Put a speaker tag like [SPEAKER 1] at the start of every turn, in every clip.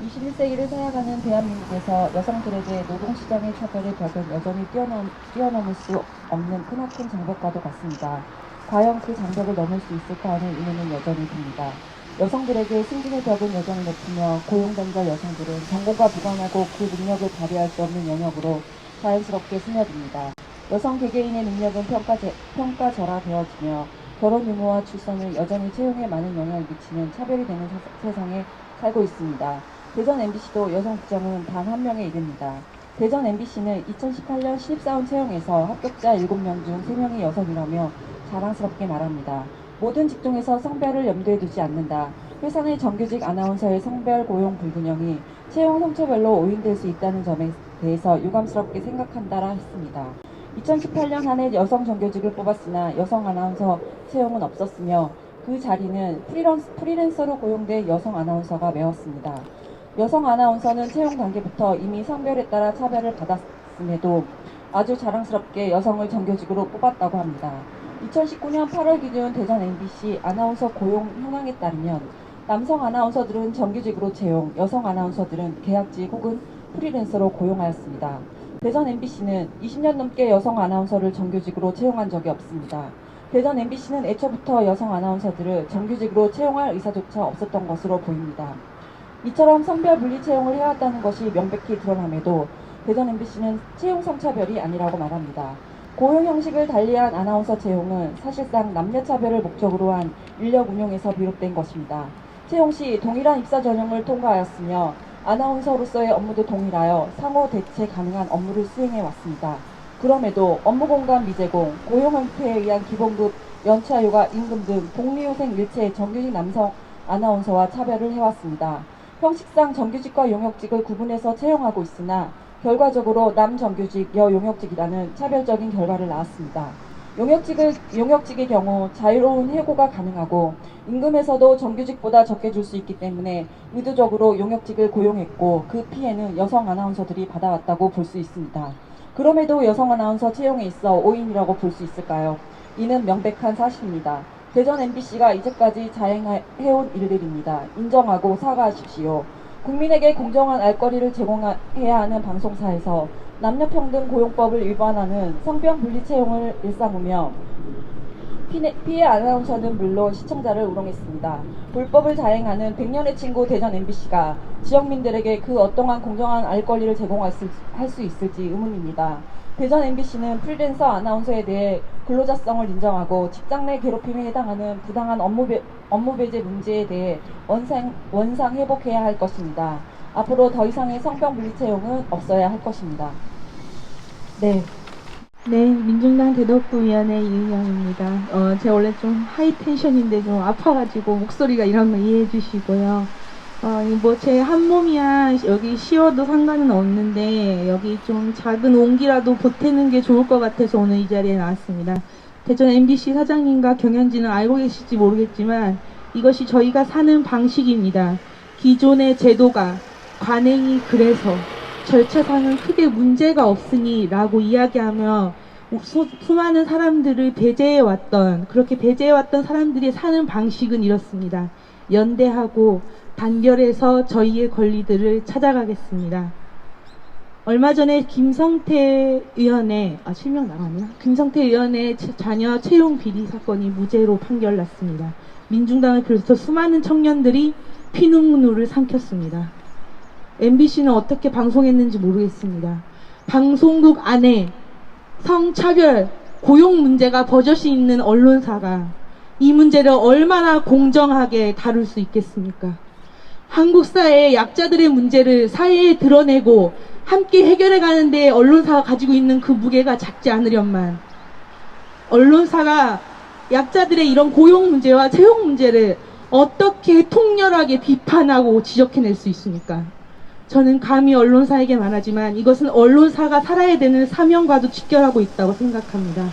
[SPEAKER 1] 21세기를 살아가는 대한민국에서 여성들에게 노동시장의 차별의 벽은 여전히 뛰어넘, 뛰어넘을 수 없는 크나큰 장벽과도 같습니다. 과연 그 장벽을 넘을 수 있을까 하는 의문은 여전히 듭니다. 여성들에게 승진의 벽은 여전히 높으며 고용단절 여성들은 전공과 무관하고 그 능력을 발휘할 수 없는 영역으로 자연스럽게 스며듭니다. 여성 개개인의 능력은 평가 제, 평가절하되어지며 결혼 유무와 출산은 여전히 채용에 많은 영향을 미치는 차별이 되는 사- 세상에 살고 있습니다. 대전 MBC도 여성 부장은 단 한 명에 이릅니다. 대전 MBC는 2018년 신입사원 채용에서 합격자 7명 중 3명이 여성이라며 자랑스럽게 말합니다. 모든 직종에서 성별을 염두에 두지 않는다. 회사 내 정규직 아나운서의 성별 고용 불균형이 채용 성처별로 오인될 수 있다는 점에 대해서 유감스럽게 생각한다라 했습니다. 2018년 한 해 여성 정규직을 뽑았으나 여성 아나운서 채용은 없었으며 그 자리는 프리랜, 프리랜서로 고용된 여성 아나운서가 메웠습니다. 여성 아나운서는 채용 단계부터 이미 성별에 따라 차별을 받았음에도 아주 자랑스럽게 여성을 정규직으로 뽑았다고 합니다. 2019년 8월 기준 대전 MBC 아나운서 고용 현황에 따르면 남성 아나운서들은 정규직으로 채용, 여성 아나운서들은 계약직 혹은 프리랜서로 고용하였습니다. 대전 MBC는 20년 넘게 여성 아나운서를 정규직으로 채용한 적이 없습니다. 대전 MBC는 애초부터 여성 아나운서들을 정규직으로 채용할 의사조차 없었던 것으로 보입니다. 이처럼 성별 분리 채용을 해왔다는 것이 명백히 드러남에도 대전 MBC는 채용 성차별이 아니라고 말합니다. 고용 형식을 달리한 아나운서 채용은 사실상 남녀 차별을 목적으로 한 인력 운용에서 비롯된 것입니다. 채용 시 동일한 입사 전형을 통과하였으며 아나운서로서의 업무도 동일하여 상호 대체 가능한 업무를 수행해 왔습니다. 그럼에도 업무 공간 미제공, 고용 형태에 의한 기본급, 연차휴가, 임금 등 복리후생 일체 정규직 남성 아나운서와 차별을 해왔습니다. 형식상 정규직과 용역직을 구분해서 채용하고 있으나 결과적으로 남정규직, 여용역직이라는 차별적인 결과를 낳았습니다. 용역직을, 용역직의 경우 자유로운 해고가 가능하고 임금에서도 정규직보다 적게 줄 수 있기 때문에 의도적으로 용역직을 고용했고 그 피해는 여성 아나운서들이 받아왔다고 볼 수 있습니다. 그럼에도 여성 아나운서 채용에 있어 오인이라고 볼 수 있을까요? 이는 명백한 사실입니다. 대전 MBC가 이제까지 자행해온 일들입니다. 인정하고 사과하십시오. 국민에게 공정한 알거리를 제공해야 하는 방송사에서 남녀평등 고용법을 위반하는 성병 분리 채용을 일삼으며 피해, 아나운서는 물론 시청자를 우롱했습니다. 불법을 자행하는 100년의 친구 대전 MBC가 지역민들에게 그 어떠한 공정한 알 권리를 제공할 수, 할수 있을지 의문입니다. 대전 MBC는 프리랜서 아나운서에 대해 근로자성을 인정하고 직장 내 괴롭힘에 해당하는 부당한 업무, 배, 업무 배제 문제에 대해 원상, 원상 회복해야 할 것입니다. 앞으로 더 이상의 성병 분리 채용은 없어야 할 것입니다. 네,
[SPEAKER 2] 네, 민중당 대덕구위원회 이은영입니다. 어, 제가 원래 좀 하이 텐션인데 좀 아파가지고 목소리가 이런 거 이해해 주시고요. 어, 뭐제 한 몸이야 여기 쉬어도 상관은 없는데 여기 좀 작은 온기라도 보태는 게 좋을 것 같아서 오늘 이 자리에 나왔습니다. 대전 MBC 사장님과 경연진은 알고 계실지 모르겠지만 이것이 저희가 사는 방식입니다. 기존의 제도가 관행이 그래서 절차상은 크게 문제가 없으니 라고 이야기하며 수, 수많은 사람들을 배제해왔던 그렇게 배제해왔던 사람들이 사는 방식은 이렇습니다. 연대하고 단결해서 저희의 권리들을 찾아가겠습니다. 얼마 전에 김성태 의원의 아 실명 나갔나? 김성태 의원의 자- 자녀 채용 비리 사건이 무죄로 판결났습니다. 민중당을 비롯해서 수많은 청년들이 피눈물을 삼켰습니다. MBC는 어떻게 방송했는지 모르겠습니다. 방송국 안에 성차별, 고용 문제가 버젓이 있는 언론사가 이 문제를 얼마나 공정하게 다룰 수 있겠습니까? 한국 사회의 약자들의 문제를 사회에 드러내고 함께 해결해 가는데 언론사가 가지고 있는 그 무게가 작지 않으련만 언론사가 약자들의 이런 고용 문제와 채용 문제를 어떻게 통렬하게 비판하고 지적해낼 수 있습니까? 저는 감히 언론사에게 말하지만 이것은 언론사가 살아야 되는 사명과도 직결하고 있다고 생각합니다.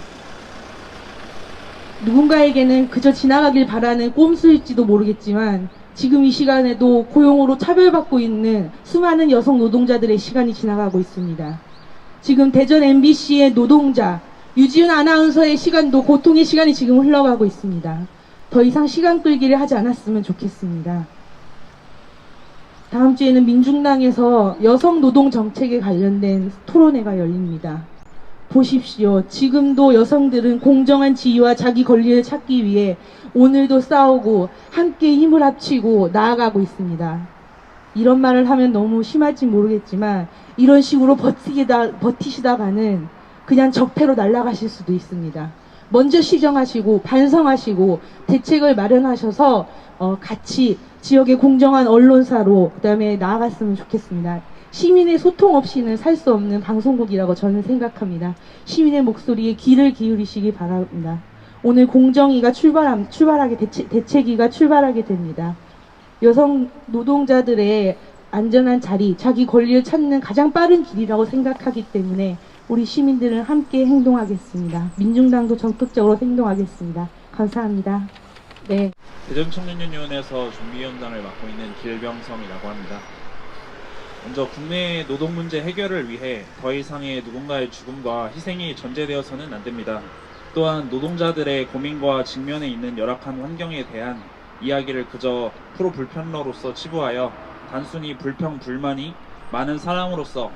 [SPEAKER 2] 누군가에게는 그저 지나가길 바라는 꼼수일지도 모르겠지만 지금 이 시간에도 고용으로 차별받고 있는 수많은 여성 노동자들의 시간이 지나가고 있습니다. 지금 대전 MBC의 노동자 유지은 아나운서의 시간도 고통의 시간이 지금 흘러가고 있습니다. 더 이상 시간 끌기를 하지 않았으면 좋겠습니다. 다음 주에는 민중당에서 여성 노동 정책에 관련된 토론회가 열립니다. 보십시오. 지금도 여성들은 공정한 지위와 자기 권리를 찾기 위해 오늘도 싸우고 함께 힘을 합치고 나아가고 있습니다. 이런 말을 하면 너무 심할지 모르겠지만 이런 식으로 버티다, 버티시다가는 그냥 적폐로 날아가실 수도 있습니다. 먼저 시정하시고 반성하시고 대책을 마련하셔서 어, 같이 지역의 공정한 언론사로 그다음에 나아갔으면 좋겠습니다. 시민의 소통 없이는 살 수 없는 방송국이라고 저는 생각합니다. 시민의 목소리에 귀를 기울이시기 바랍니다. 오늘 공정위가 출발함, 출발하게 대체, 대책위가 출발하게 됩니다. 여성 노동자들의 안전한 자리, 자기 권리를 찾는 가장 빠른 길이라고 생각하기 때문에 우리 시민들은 함께 행동하겠습니다. 민중당도 적극적으로 행동하겠습니다. 감사합니다. 네.
[SPEAKER 3] 대전청년유니온에서 준비위원장을 맡고 있는 길병성이라고 합니다. 먼저 국내 노동 문제 해결을 위해 더 이상의 누군가의 죽음과 희생이 전제되어서는 안 됩니다. 또한 노동자들의 고민과 직면해 있는 열악한 환경에 대한 이야기를 그저 프로 불편러로서 치부하여 단순히 불평 불만이 많은 사람으로서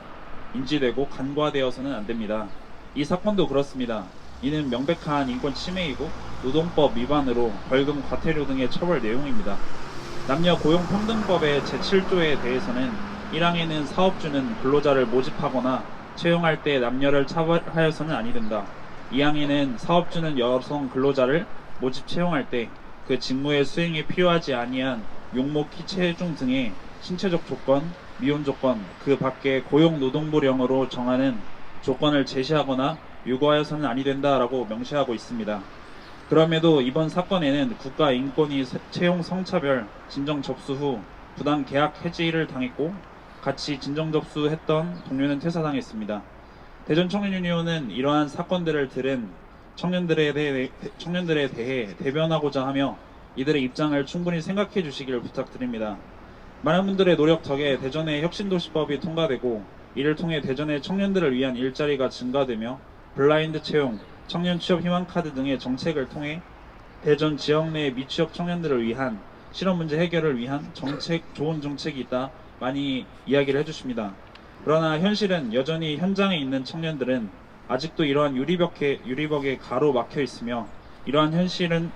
[SPEAKER 3] 인지되고 간과되어서는 안 됩니다. 이 사건도 그렇습니다. 이는 명백한 인권 침해이고 노동법 위반으로 벌금 과태료 등의 처벌 내용입니다. 남녀 고용평등법의 제7조에 대해서는 1항에는 사업주는 근로자를 모집하거나 채용할 때 남녀를 차별하여서는 아니 된다. 2항에는 사업주는 여성 근로자를 모집 채용할 때 그 직무의 수행에 필요하지 아니한 용목 키 체중 등의 신체적 조건, 미혼 조건, 그 밖에 고용노동부령으로 정하는 조건을 제시하거나 요구하여서는 아니 된다라고 명시하고 있습니다. 그럼에도 이번 사건에는 국가 인권위 채용 성차별 진정 접수 후 부당 계약 해지를 당했고 같이 진정 접수했던 동료는 퇴사당했습니다. 대전 청년유니온은 이러한 사건들을 들은 청년들에 대해, 청년들에 대해 대변하고자 하며 이들의 입장을 충분히 생각해 주시기를 부탁드립니다. 많은 분들의 노력 덕에 대전의 혁신도시법이 통과되고 이를 통해 대전의 청년들을 위한 일자리가 증가되며 블라인드 채용, 청년 취업 희망 카드 등의 정책을 통해 대전 지역 내 미취업 청년들을 위한 실업 문제 해결을 위한 정책 좋은 정책이 있다 많이 이야기를 해주십니다. 그러나 현실은 여전히 현장에 있는 청년들은 아직도 이러한 유리벽에 유리벽에 가로 막혀 있으며 이러한 현실은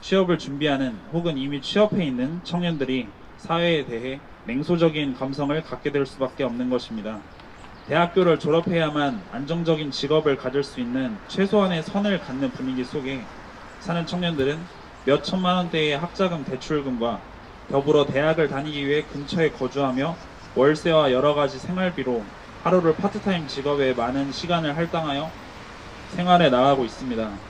[SPEAKER 3] 취업을 준비하는 혹은 이미 취업해 있는 청년들이 사회에 대해 냉소적인 감성을 갖게 될 수밖에 없는 것입니다. 대학교를 졸업해야만 안정적인 직업을 가질 수 있는 최소한의 선을 갖는 분위기 속에 사는 청년들은 몇 천만 원대의 학자금 대출금과 더불어 대학을 다니기 위해 근처에 거주하며 월세와 여러 가지 생활비로 하루를 파트타임 직업에 많은 시간을 할당하여 생활에 나가고 있습니다.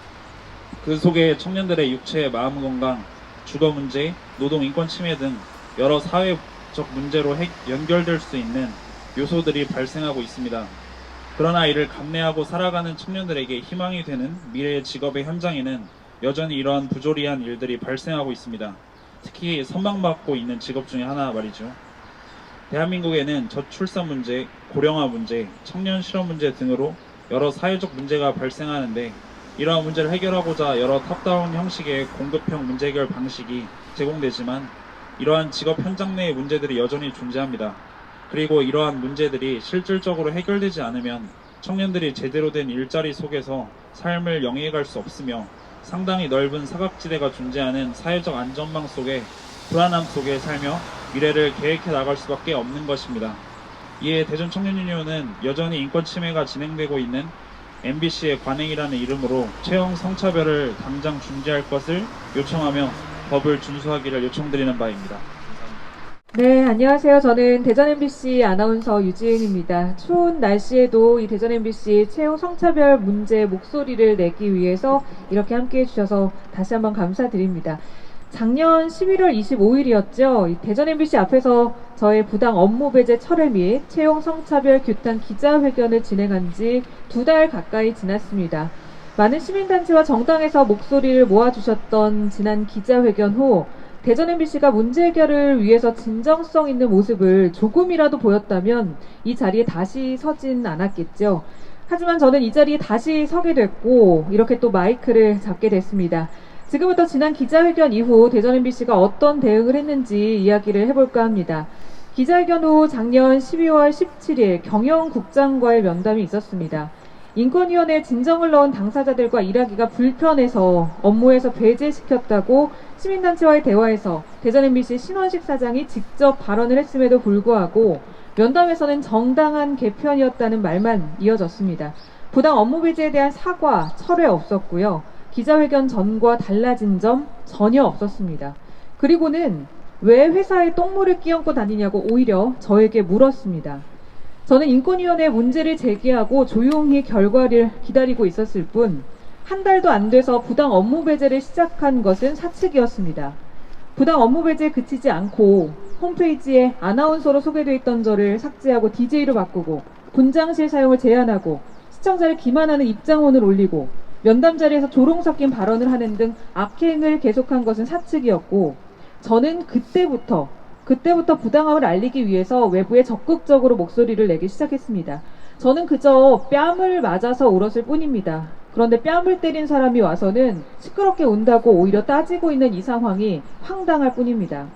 [SPEAKER 3] 그 속에 청년들의 육체, 마음 건강, 주거 문제, 노동 인권 침해 등 여러 사회적 문제로 핵- 연결될 수 있는 요소들이 발생하고 있습니다. 그러나 이를 감내하고 살아가는 청년들에게 희망이 되는 미래의 직업의 현장에는 여전히 이러한 부조리한 일들이 발생하고 있습니다. 특히 선망받고 있는 직업 중에 하나 말이죠. 대한민국에는 저출산 문제, 고령화 문제, 청년 실업 문제 등으로 여러 사회적 문제가 발생하는데 이러한 문제를 해결하고자 여러 탑다운 형식의 공급형 문제 해결 방식이 제공되지만 이러한 직업 현장 내의 문제들이 여전히 존재합니다. 그리고 이러한 문제들이 실질적으로 해결되지 않으면 청년들이 제대로 된 일자리 속에서 삶을 영위해갈 수 없으며 상당히 넓은 사각지대가 존재하는 사회적 안전망 속에 불안함 속에 살며 미래를 계획해 나갈 수밖에 없는 것입니다. 이에 대전 청년유니온은 여전히 인권 침해가 진행되고 있는 MBC의 관행이라는 이름으로 채용 성차별을 당장 중지할 것을 요청하며 법을 준수하기를 요청드리는 바입니다.
[SPEAKER 4] 네, 안녕하세요. 저는 대전 MBC 아나운서 유지은입니다. 추운 날씨에도 이 대전 MBC 채용 성차별 문제 목소리를 내기 위해서 이렇게 함께 해주셔서 다시 한번 감사드립니다. 작년 11월 25일이었죠. 대전 MBC 앞에서 저의 부당 업무 배제 철회 및 채용 성차별 규탄 기자회견을 진행한 지 두 달 가까이 지났습니다. 많은 시민단체와 정당에서 목소리를 모아주셨던 지난 기자회견 후 대전 MBC가 문제 해결을 위해서 진정성 있는 모습을 조금이라도 보였다면 이 자리에 다시 서진 않았겠죠. 하지만 저는 이 자리에 다시 서게 됐고 이렇게 또 마이크를 잡게 됐습니다. 지금부터 지난 기자회견 이후 대전 MBC가 어떤 대응을 했는지 이야기를 해볼까 합니다. 기자회견 후 작년 12월 17일 경영국장과의 면담이 있었습니다. 인권위원회에 진정을 넣은 당사자들과 일하기가 불편해서 업무에서 배제시켰다고 시민단체와의 대화에서 대전 MBC 신원식 사장이 직접 발언을 했음에도 불구하고 면담에서는 정당한 개편이었다는 말만 이어졌습니다. 부당 업무 배제에 대한 사과, 철회 없었고요. 기자회견 전과 달라진 점 전혀 없었습니다. 그리고는 왜 회사에 똥물을 끼얹고 다니냐고 오히려 저에게 물었습니다. 저는 인권위원회 문제를 제기하고 조용히 결과를 기다리고 있었을 뿐, 한 달도 안 돼서 부당 업무 배제를 시작한 것은 사측이었습니다. 부당 업무 배제에 그치지 않고 홈페이지에 아나운서로 소개되어 있던 저를 삭제하고 DJ로 바꾸고 분장실 사용을 제한하고 시청자를 기만하는 입장원을 올리고 면담 자리에서 조롱 섞인 발언을 하는 등 악행을 계속한 것은 사측이었고 저는 그때부터 그때부터 부당함을 알리기 위해서 외부에 적극적으로 목소리를 내기 시작했습니다. 저는 그저 뺨을 맞아서 울었을 뿐입니다. 그런데 뺨을 때린 사람이 와서는 시끄럽게 운다고 오히려 따지고 있는 이 상황이 황당할 뿐입니다.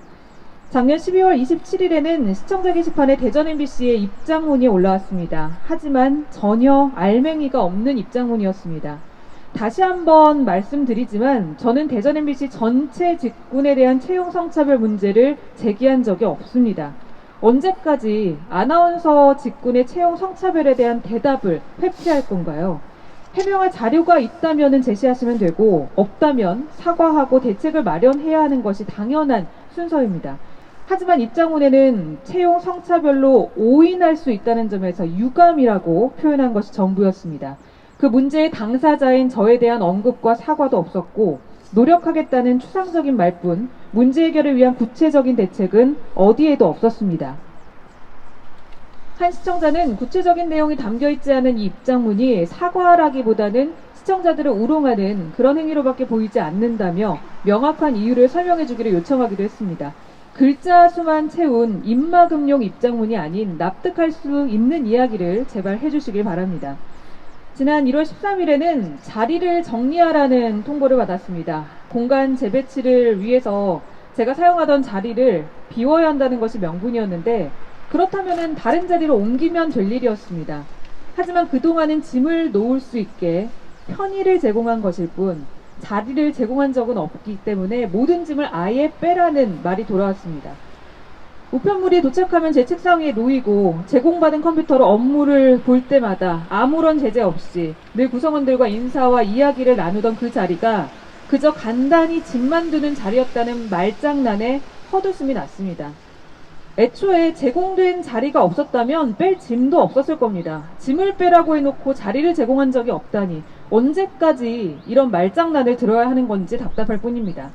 [SPEAKER 4] 작년 12월 27일에는 시청자 게시판에 대전 MBC의 입장문이 올라왔습니다. 하지만 전혀 알맹이가 없는 입장문이었습니다. 다시 한번 말씀드리지만 저는 대전 MBC 전체 직군에 대한 채용 성차별 문제를 제기한 적이 없습니다. 언제까지 아나운서 직군의 채용 성차별에 대한 대답을 회피할 건가요? 해명할 자료가 있다면 제시하시면 되고 없다면 사과하고 대책을 마련해야 하는 것이 당연한 순서입니다. 하지만 입장문에는 채용 성차별로 오인할 수 있다는 점에서 유감이라고 표현한 것이 전부였습니다. 그 문제의 당사자인 저에 대한 언급과 사과도 없었고 노력하겠다는 추상적인 말뿐 문제 해결을 위한 구체적인 대책은 어디에도 없었습니다. 한 시청자는 구체적인 내용이 담겨 있지 않은 이 입장문이 사과라기보다는 시청자들을 우롱하는 그런 행위로밖에 보이지 않는다며 명확한 이유를 설명해 주기를 요청하기도 했습니다. 글자 수만 채운 입막음용 입장문이 아닌 납득할 수 있는 이야기를 제발 해주시길 바랍니다. 지난 1월 13일에는 자리를 정리하라는 통보를 받았습니다. 공간 재배치를 위해서 제가 사용하던 자리를 비워야 한다는 것이 명분이었는데 그렇다면 다른 자리로 옮기면 될 일이었습니다. 하지만 그동안은 짐을 놓을 수 있게 편의를 제공한 것일 뿐 자리를 제공한 적은 없기 때문에 모든 짐을 아예 빼라는 말이 돌아왔습니다. 우편물이 도착하면 제 책상 위에 놓이고 제공받은 컴퓨터로 업무를 볼 때마다 아무런 제재 없이 늘 구성원들과 인사와 이야기를 나누던 그 자리가 그저 간단히 짐만 두는 자리였다는 말장난에 헛웃음이 났습니다. 애초에 제공된 자리가 없었다면 뺄 짐도 없었을 겁니다. 짐을 빼라고 해놓고 자리를 제공한 적이 없다니 언제까지 이런 말장난을 들어야 하는 건지 답답할 뿐입니다.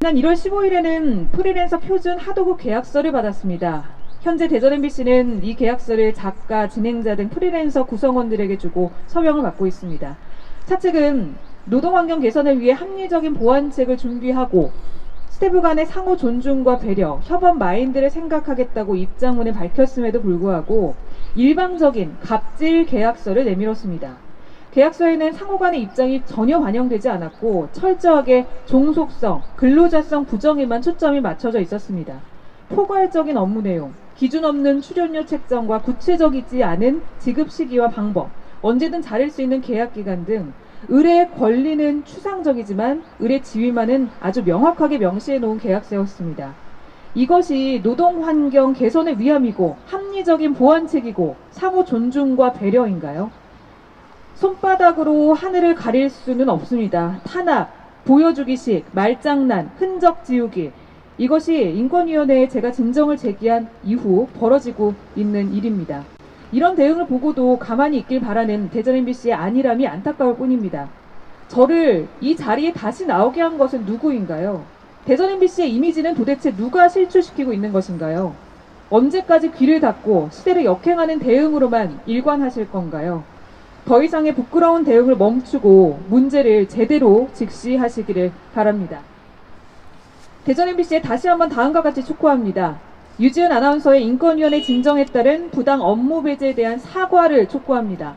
[SPEAKER 4] 지난 1월 15일에는 프리랜서 표준 하도급 계약서를 받았습니다. 현재 대전 MBC는 이 계약서를 작가, 진행자 등 프리랜서 구성원들에게 주고 서명을 받고 있습니다. 차측은 노동환경 개선을 위해 합리적인 보완책을 준비하고 스태프 간의 상호 존중과 배려, 협업 마인드를 생각하겠다고 입장문에 밝혔음에도 불구하고 일방적인 갑질 계약서를 내밀었습니다. 계약서에는 상호 간의 입장이 전혀 반영되지 않았고 철저하게 종속성, 근로자성 부정에만 초점이 맞춰져 있었습니다. 포괄적인 업무 내용, 기준 없는 출연료 책정과 구체적이지 않은 지급 시기와 방법, 언제든 자릴 수 있는 계약 기간 등 의뢰의 권리는 추상적이지만 의뢰 지위만은 아주 명확하게 명시해 놓은 계약서였습니다. 이것이 노동 환경 개선의 위함이고 합리적인 보완책이고 상호 존중과 배려인가요? 손바닥으로 하늘을 가릴 수는 없습니다. 탄압, 보여주기식, 말장난, 흔적 지우기. 이것이 인권위원회에 제가 진정을 제기한 이후 벌어지고 있는 일입니다. 이런 대응을 보고도 가만히 있길 바라는 대전 MBC의 안일함이 안타까울 뿐입니다. 저를 이 자리에 다시 나오게 한 것은 누구인가요? 대전 MBC의 이미지는 도대체 누가 실추시키고 있는 것인가요? 언제까지 귀를 닫고 시대를 역행하는 대응으로만 일관하실 건가요? 더 이상의 부끄러운 대응을 멈추고 문제를 제대로 직시하시기를 바랍니다. 대전 MBC에 다시 한번 다음과 같이 촉구합니다. 유지은 아나운서의 인권위원회 진정에 따른 부당 업무 배제에 대한 사과를 촉구합니다.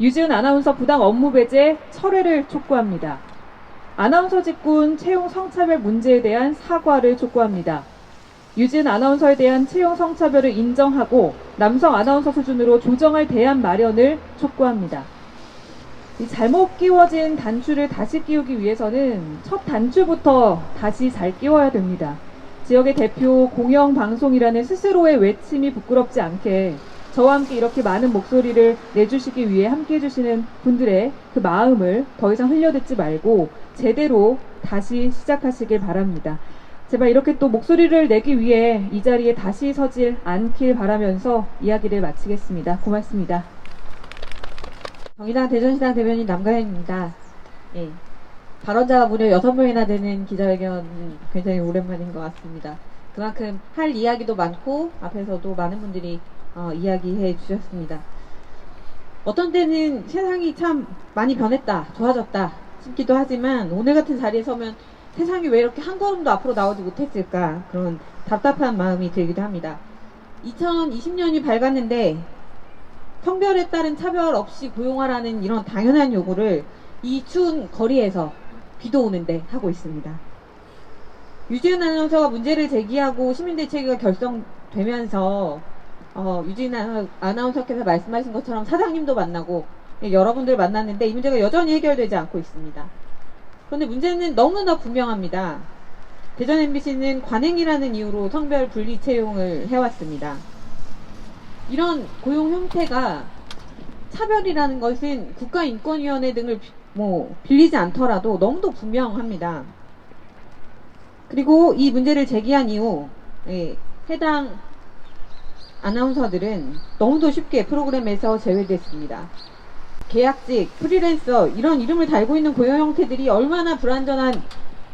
[SPEAKER 4] 유지은 아나운서 부당 업무 배제 철회를 촉구합니다. 아나운서 직군 채용 성차별 문제에 대한 사과를 촉구합니다. 유진 아나운서에 대한 채용 성차별을 인정하고 남성 아나운서 수준으로 조정할 대안 마련을 촉구합니다. 이 잘못 끼워진 단추를 다시 끼우기 위해서는 첫 단추부터 다시 잘 끼워야 됩니다. 지역의 대표 공영방송이라는 스스로의 외침이 부끄럽지 않게 저와 함께 이렇게 많은 목소리를 내주시기 위해 함께 해주시는 분들의 그 마음을 더 이상 흘려듣지 말고 제대로 다시 시작하시길 바랍니다. 제발 이렇게 또 목소리를 내기 위해 이 자리에 다시 서질 않길 바라면서 이야기를 마치겠습니다. 고맙습니다.
[SPEAKER 5] 정의당 대전시당 대변인 남가현입니다. 예. 발언자가 무려 6명이나 되는 기자회견은 굉장히 오랜만인 것 같습니다. 그만큼 할 이야기도 많고 앞에서도 많은 분들이 어, 이야기해 주셨습니다. 어떤 때는 세상이 참 많이 변했다, 좋아졌다 싶기도 하지만 오늘 같은 자리에 서면 세상이 왜 이렇게 한 걸음도 앞으로 나오지 못했을까 그런 답답한 마음이 들기도 합니다. 2020년이 밝았는데 성별에 따른 차별 없이 고용하라는 이런 당연한 요구를 이 추운 거리에서 비도 오는데 하고 있습니다. 유지은 아나운서가 문제를 제기하고 시민대책위가 결성되면서 어, 아나- 아나운서께서 말씀하신 것처럼 사장님도 만나고 예, 여러분들 만났는데 이 문제가 여전히 해결되지 않고 있습니다. 그런데 문제는 너무나 분명합니다. 대전 MBC는 관행이라는 이유로 성별 분리 채용을 해왔습니다. 이런 고용 형태가 차별이라는 것은 국가인권위원회 등을 비- 뭐 빌리지 않더라도 너무도 분명합니다. 그리고 이 문제를 제기한 이후 예, 해당 아나운서들은 너무도 쉽게 프로그램에서 제외됐습니다. 계약직, 프리랜서 이런 이름을 달고 있는 고용 형태들이 얼마나 불안전한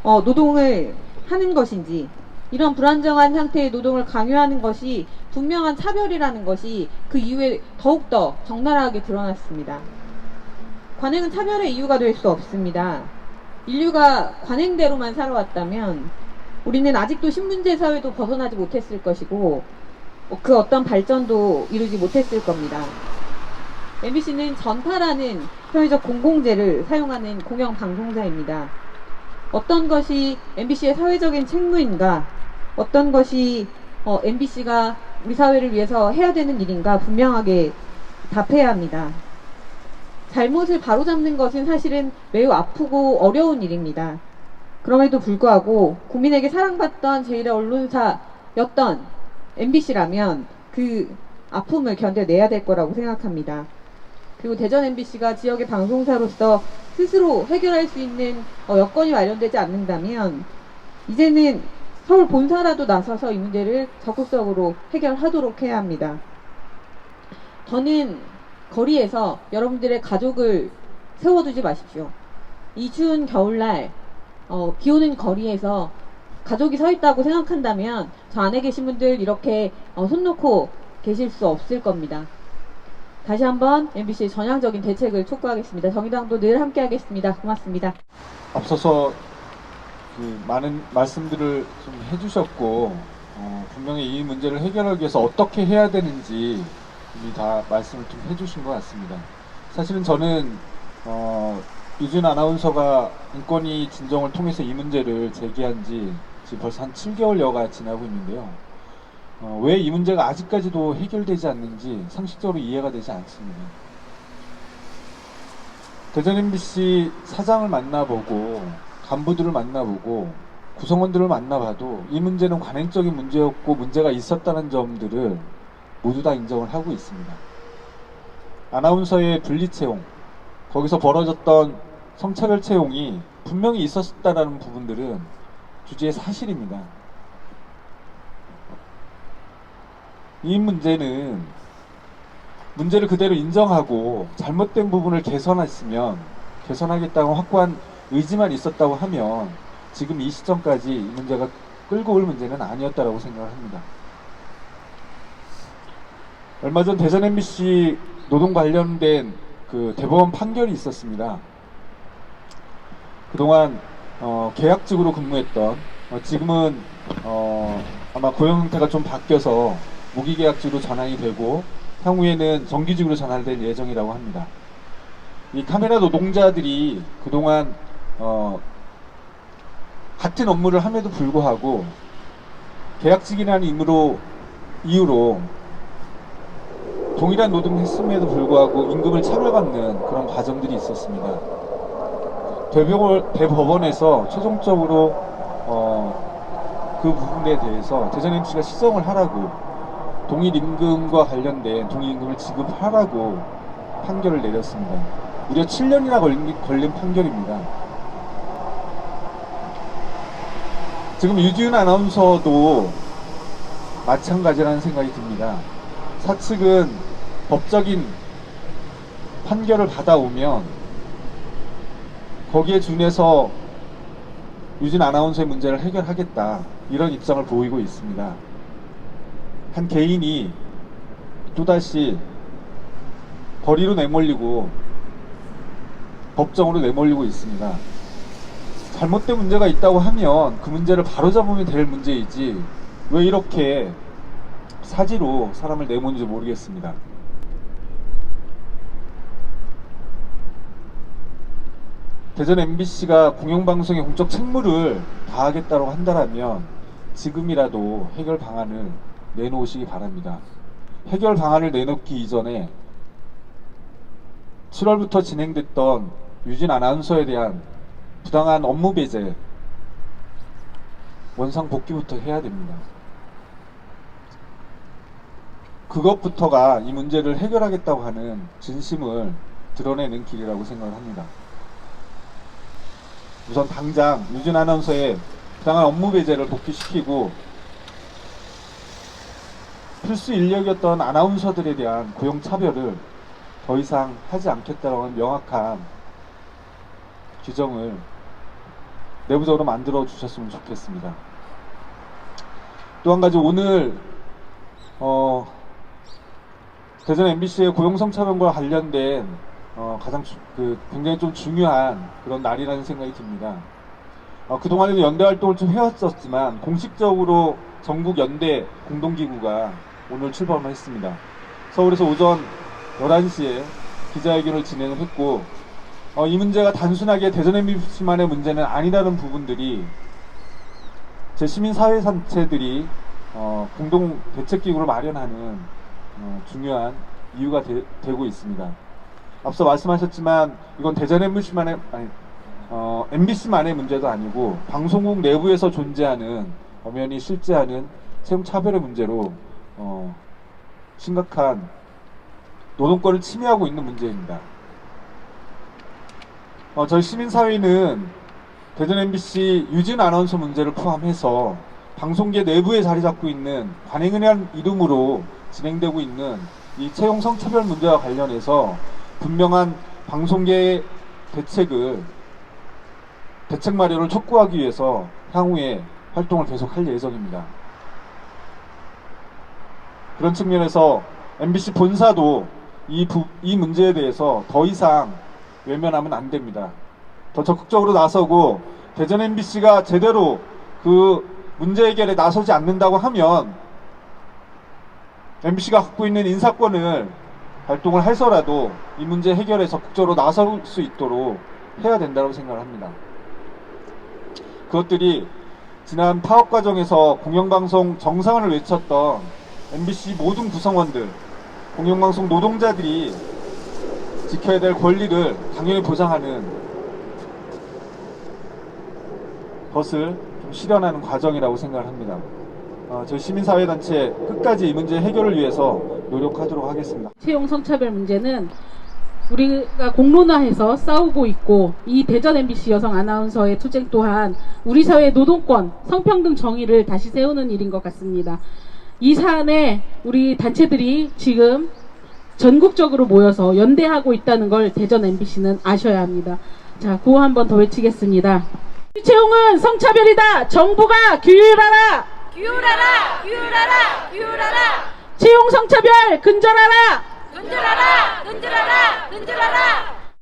[SPEAKER 5] 어, 노동을 하는 것인지 이런 불안정한 상태의 노동을 강요하는 것이 분명한 차별이라는 것이 그 이후에 더욱더 적나라하게 드러났습니다. 관행은 차별의 이유가 될 수 없습니다. 인류가 관행대로만 살아왔다면 우리는 아직도 신분제 사회도 벗어나지 못했을 것이고 어, 그 어떤 발전도 이루지 못했을 겁니다. MBC는 전파라는 사회적 공공재를 사용하는 공영 방송사입니다. 어떤 것이 MBC의 사회적인 책무인가, 어떤 것이 어, MBC가 우리 사회를 위해서 해야 되는 일인가 분명하게 답해야 합니다. 잘못을 바로잡는 것은 사실은 매우 아프고 어려운 일입니다. 그럼에도 불구하고 국민에게 사랑받던 제1의 언론사였던 MBC라면 그 아픔을 견뎌내야 될 거라고 생각합니다. 그리고 대전 MBC가 지역의 방송사로서 스스로 해결할 수 있는 어, 여건이 마련되지 않는다면 이제는 서울 본사라도 나서서 이 문제를 적극적으로 해결하도록 해야 합니다. 저는 거리에서 여러분들의 가족을 세워두지 마십시오. 이 추운 겨울날 어, 비 오는 거리에서 가족이 서 있다고 생각한다면 저 안에 계신 분들 이렇게 어, 손 놓고 계실 수 없을 겁니다. 다시 한번 MBC의 전향적인 대책을 촉구하겠습니다. 정의당도 늘 함께하겠습니다. 고맙습니다.
[SPEAKER 6] 앞서서 그 많은 말씀들을 좀 해주셨고 어, 분명히 이 문제를 해결하기 위해서 어떻게 해야 되는지 이미 다 말씀을 좀 해주신 것 같습니다. 사실은 저는 어, 유진 아나운서가 인권위 진정을 통해서 이 문제를 제기한 지 지금 벌써 한 7개월여가 지나고 있는데요. 어, 왜 이 문제가 아직까지도 해결되지 않는지 상식적으로 이해가 되지 않습니다. 대전 MBC 사장을 만나보고 간부들을 만나보고 구성원들을 만나봐도 이 문제는 관행적인 문제였고 문제가 있었다는 점들을 모두 다 인정을 하고 있습니다. 아나운서의 분리 채용, 거기서 벌어졌던 성차별 채용이 분명히 있었다는 부분들은 주제의 사실입니다. 이 문제는 문제를 그대로 인정하고 잘못된 부분을 개선했으면 개선하겠다고 확고한 의지만 있었다고 하면 지금 이 시점까지 이 문제가 끌고 올 문제는 아니었다라고 생각을 합니다. 얼마 전 대전 MBC 노동 관련된 그 대법원 판결이 있었습니다. 그동안 어, 계약직으로 근무했던 어, 지금은 어, 아마 고용 형태가 좀 바뀌어서 무기계약직으로 전환이 되고 향후에는 정규직으로 전환될 예정이라고 합니다. 이 카메라 노동자들이 그동안 어, 같은 업무를 함에도 불구하고 계약직이라는 이유로 이유로 동일한 노동을 했음에도 불구하고 임금을 차별받는 그런 과정들이 있었습니다. 대법원, 대법원에서 최종적으로 어, 그 부분에 대해서 대전 MC가 시정을 하라고 동일 임금과 관련된 동일 임금을 지급하라고 판결을 내렸습니다. 무려 7년이나 걸린, 걸린 판결입니다. 지금 유지훈 아나운서도 마찬가지라는 생각이 듭니다. 사측은 법적인 판결을 받아오면 거기에 준해서 유진 아나운서의 문제를 해결하겠다 이런 입장을 보이고 있습니다. 한 개인이 또다시 거리로 내몰리고 법정으로 내몰리고 있습니다. 잘못된 문제가 있다고 하면 그 문제를 바로잡으면 될 문제이지 왜 이렇게 사지로 사람을 내모는지 모르겠습니다. 대전 MBC가 공영방송의 공적 책무를 다하겠다고 한다면 지금이라도 해결 방안을 내놓으시기 바랍니다. 해결 방안을 내놓기 이전에 7월부터 진행됐던 유진 아나운서에 대한 부당한 업무 배제 원상 복귀부터 해야 됩니다. 그것부터가 이 문제를 해결하겠다고 하는 진심을 드러내는 길이라고 생각을 합니다. 우선 당장 유진 아나운서의 부당한 업무 배제를 복귀시키고 필수 인력이었던 아나운서들에 대한 고용 차별을 더 이상 하지 않겠다는 명확한 규정을 내부적으로 만들어 주셨으면 좋겠습니다. 또 한 가지 오늘 어, 대전 MBC의 고용성 차별과 관련된 어, 가장 주- 그 굉장히 좀 중요한 그런 날이라는 생각이 듭니다. 어, 그동안에도 연대 활동을 좀 해왔었지만 공식적으로 전국 연대 공동기구가 오늘 출범을 했습니다. 서울에서 오전 11시에 기자회견을 진행을 했고 어, 이 문제가 단순하게 대전 MBC만의 문제는 아니라는 부분들이 제 시민사회 단체들이 어, 공동 대책기구를 마련하는 어, 중요한 이유가 되, 고 있습니다. 앞서 말씀하셨지만 이건 대전 MBC만의 아니 어, MBC만의 문제도 아니고 방송국 내부에서 존재하는 엄연히 실제하는 채용 차별의 문제로 어, 심각한 노동권을 침해하고 있는 문제입니다. 어, 저희 시민사회는 대전 MBC 유진 아나운서 문제를 포함해서 방송계 내부에 자리 잡고 있는 관행이라는 이름으로 진행되고 있는 이 채용 성차별 문제와 관련해서 분명한 방송계의 대책을 대책 마련을 촉구하기 위해서 향후에 활동을 계속할 예정입니다. 그런 측면에서 MBC 본사도 이, 부, 이 문제에 대해서 더 이상 외면하면 안 됩니다. 더 적극적으로 나서고 대전 MBC가 제대로 그 문제 해결에 나서지 않는다고 하면 MBC가 갖고 있는 인사권을 활동을 해서라도 이 문제 해결에 적극적으로 나설 수 있도록 해야 된다고 생각을 합니다. 그것들이 지난 파업 과정에서 공영방송 정상화를 외쳤던 MBC 모든 구성원들, 공영방송 노동자들이 지켜야 될 권리를 당연히 보장하는 것을 좀 실현하는 과정이라고 생각을 합니다. 어, 저희 시민사회단체 끝까지 이 문제 해결을 위해서 노력하도록 하겠습니다.
[SPEAKER 2] 채용 성차별 문제는 우리가 공론화해서 싸우고 있고 이 대전 MBC 여성 아나운서의 투쟁 또한 우리 사회의 노동권, 성평등 정의를 다시 세우는 일인 것 같습니다. 이 사안에 우리 단체들이 지금 전국적으로 모여서 연대하고 있다는 걸 대전 MBC는 아셔야 합니다. 자, 구호 한 번 더 외치겠습니다. 채용은 성차별이다. 정부가 규율하라.
[SPEAKER 7] 규율하라! 규율하라! 규율하라!
[SPEAKER 2] 채용 성차별 근절하라.
[SPEAKER 7] 근절하라! 근절하라! 근절하라!